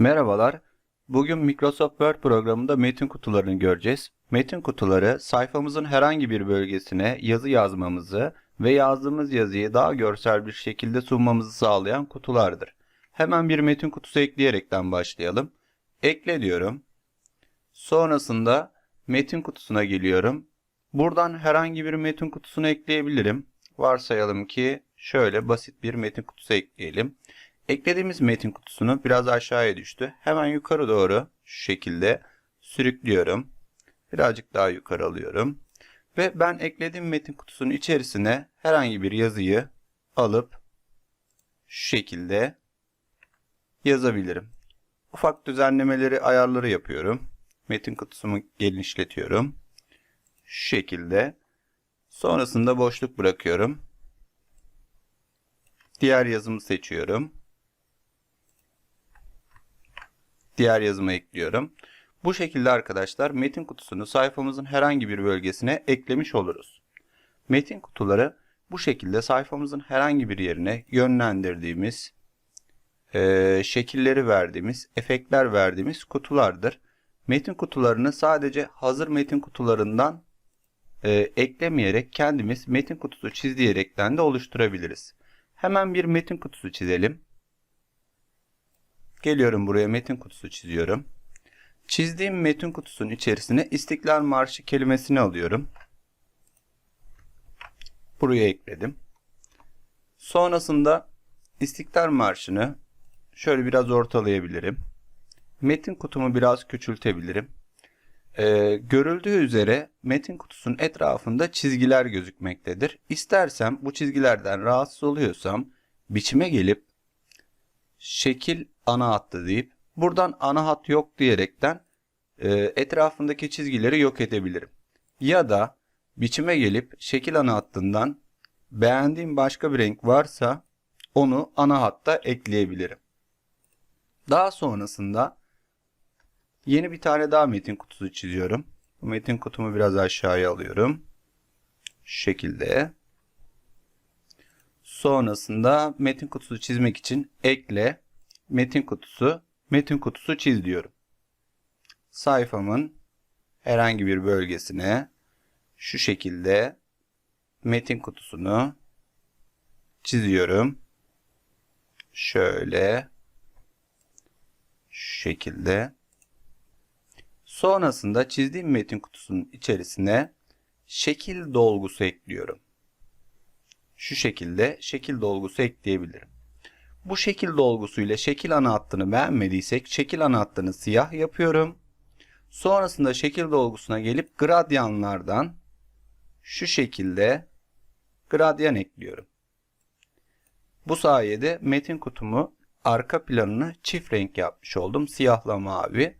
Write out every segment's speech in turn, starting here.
Merhabalar. Bugün Microsoft Word programında metin kutularını göreceğiz. Metin kutuları sayfamızın herhangi bir bölgesine yazı yazmamızı ve yazdığımız yazıyı daha görsel bir şekilde sunmamızı sağlayan kutulardır. Hemen bir metin kutusu ekleyerekten başlayalım. Ekle diyorum. Sonrasında metin kutusuna geliyorum. Buradan herhangi bir metin kutusunu ekleyebilirim. Varsayalım ki şöyle basit bir metin kutusu ekleyelim. Eklediğimiz metin kutusunu biraz aşağıya düştü. Hemen yukarı doğru şu şekilde sürüklüyorum. Birazcık daha yukarı alıyorum. Ve ben eklediğim metin kutusunun içerisine herhangi bir yazıyı alıp şu şekilde yazabilirim. Ufak düzenlemeleri, ayarları yapıyorum. Metin kutusumu genişletiyorum. Şu şekilde. Sonrasında boşluk bırakıyorum. Diğer yazımı seçiyorum. Diğer yazımı ekliyorum. Bu şekilde arkadaşlar metin kutusunu sayfamızın herhangi bir bölgesine eklemiş oluruz. Metin kutuları bu şekilde sayfamızın herhangi bir yerine yönlendirdiğimiz, e, şekilleri verdiğimiz, efektler verdiğimiz kutulardır. Metin kutularını sadece hazır metin kutularından e, eklemeyerek kendimiz metin kutusu çizdiyerekten de oluşturabiliriz. Hemen bir metin kutusu çizelim. Geliyorum buraya metin kutusu çiziyorum. Çizdiğim metin kutusunun içerisine İstiklal Marşı kelimesini alıyorum. Buraya ekledim. Sonrasında İstiklal Marşı'nı şöyle biraz ortalayabilirim. Metin kutumu biraz küçültebilirim. Ee, görüldüğü üzere metin kutusunun etrafında çizgiler gözükmektedir. İstersem bu çizgilerden rahatsız oluyorsam biçime gelip şekil ana hattı deyip buradan ana hat yok diyerekten e, etrafındaki çizgileri yok edebilirim. Ya da biçime gelip şekil ana hattından beğendiğim başka bir renk varsa onu ana hatta ekleyebilirim. Daha sonrasında yeni bir tane daha metin kutusu çiziyorum. Metin kutumu biraz aşağıya alıyorum. Şu şekilde. Sonrasında metin kutusu çizmek için ekle, metin kutusu, metin kutusu çiz diyorum. Sayfamın herhangi bir bölgesine şu şekilde metin kutusunu çiziyorum. Şöyle şu şekilde. Sonrasında çizdiğim metin kutusunun içerisine şekil dolgusu ekliyorum şu şekilde şekil dolgusu ekleyebilirim. Bu şekil dolgusuyla şekil ana hattını beğenmediysek şekil ana hattını siyah yapıyorum. Sonrasında şekil dolgusuna gelip gradyanlardan şu şekilde gradyan ekliyorum. Bu sayede metin kutumu arka planını çift renk yapmış oldum. Siyahla mavi.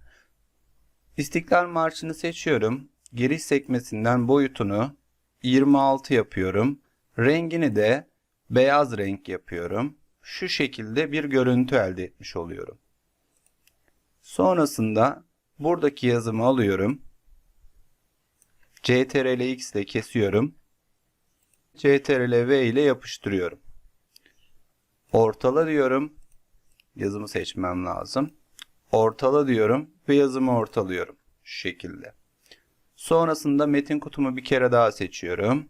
İstiklal Marşı'nı seçiyorum. Giriş sekmesinden boyutunu 26 yapıyorum. Rengini de beyaz renk yapıyorum. Şu şekilde bir görüntü elde etmiş oluyorum. Sonrasında buradaki yazımı alıyorum. CTRL X ile kesiyorum. CTRL V ile yapıştırıyorum. Ortala diyorum. Yazımı seçmem lazım. Ortala diyorum ve yazımı ortalıyorum. Şu şekilde. Sonrasında metin kutumu bir kere daha seçiyorum.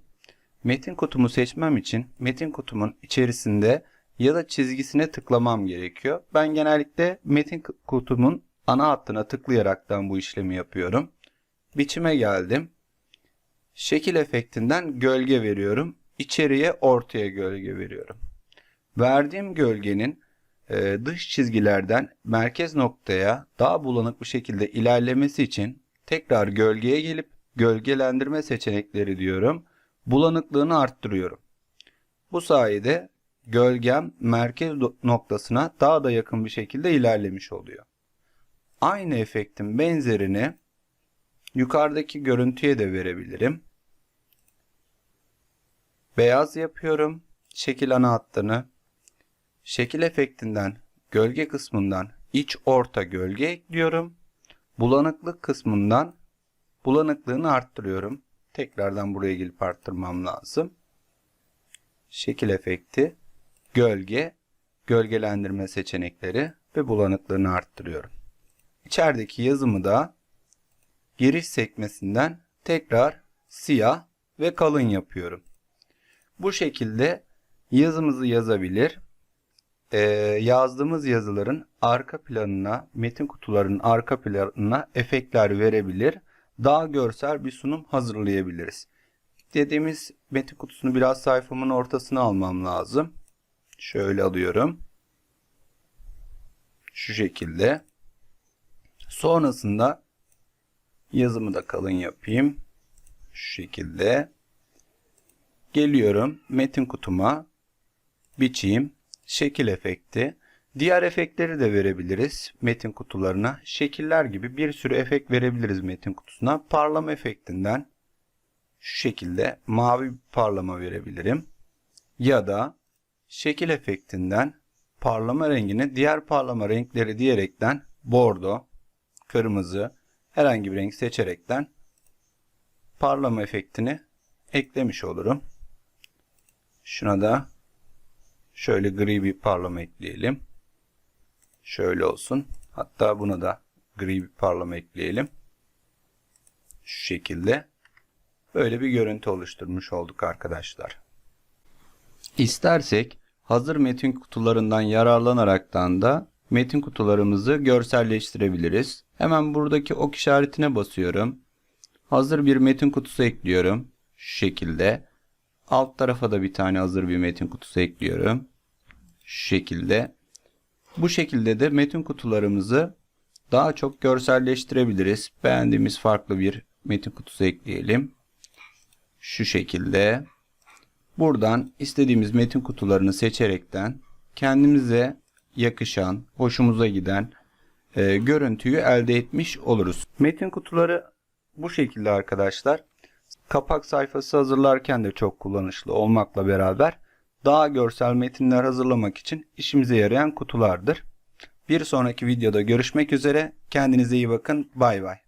Metin kutumu seçmem için metin kutumun içerisinde ya da çizgisine tıklamam gerekiyor. Ben genellikle metin kutumun ana hattına tıklayaraktan bu işlemi yapıyorum. Biçime geldim. Şekil efektinden gölge veriyorum. İçeriye ortaya gölge veriyorum. Verdiğim gölgenin e, dış çizgilerden merkez noktaya daha bulanık bir şekilde ilerlemesi için tekrar gölgeye gelip gölgelendirme seçenekleri diyorum bulanıklığını arttırıyorum. Bu sayede gölgem merkez noktasına daha da yakın bir şekilde ilerlemiş oluyor. Aynı efektin benzerini yukarıdaki görüntüye de verebilirim. Beyaz yapıyorum. Şekil ana hattını. Şekil efektinden gölge kısmından iç orta gölge ekliyorum. Bulanıklık kısmından bulanıklığını arttırıyorum. Tekrardan buraya gelip arttırmam lazım. Şekil efekti, gölge, gölgelendirme seçenekleri ve bulanıklığını arttırıyorum. İçerideki yazımı da giriş sekmesinden tekrar siyah ve kalın yapıyorum. Bu şekilde yazımızı yazabilir. Ee, yazdığımız yazıların arka planına, metin kutularının arka planına efektler verebilir. Daha görsel bir sunum hazırlayabiliriz. Dediğimiz metin kutusunu biraz sayfamın ortasına almam lazım. Şöyle alıyorum. Şu şekilde. Sonrasında yazımı da kalın yapayım. Şu şekilde. Geliyorum metin kutuma. Biçeyim. Şekil efekti. Diğer efektleri de verebiliriz metin kutularına. Şekiller gibi bir sürü efekt verebiliriz metin kutusuna. Parlama efektinden şu şekilde mavi parlama verebilirim. Ya da şekil efektinden parlama rengini diğer parlama renkleri diyerekten bordo, kırmızı herhangi bir renk seçerekten parlama efektini eklemiş olurum. Şuna da şöyle gri bir parlama ekleyelim. Şöyle olsun. Hatta buna da gri bir parlama ekleyelim. Şu şekilde. Böyle bir görüntü oluşturmuş olduk arkadaşlar. İstersek hazır metin kutularından yararlanaraktan da metin kutularımızı görselleştirebiliriz. Hemen buradaki ok işaretine basıyorum. Hazır bir metin kutusu ekliyorum. Şu şekilde. Alt tarafa da bir tane hazır bir metin kutusu ekliyorum. Şu şekilde. Bu şekilde de metin kutularımızı daha çok görselleştirebiliriz. Beğendiğimiz farklı bir metin kutusu ekleyelim. Şu şekilde. Buradan istediğimiz metin kutularını seçerekten kendimize yakışan, hoşumuza giden e, görüntüyü elde etmiş oluruz. Metin kutuları bu şekilde arkadaşlar. Kapak sayfası hazırlarken de çok kullanışlı olmakla beraber daha görsel metinler hazırlamak için işimize yarayan kutulardır. Bir sonraki videoda görüşmek üzere. Kendinize iyi bakın. Bay bay.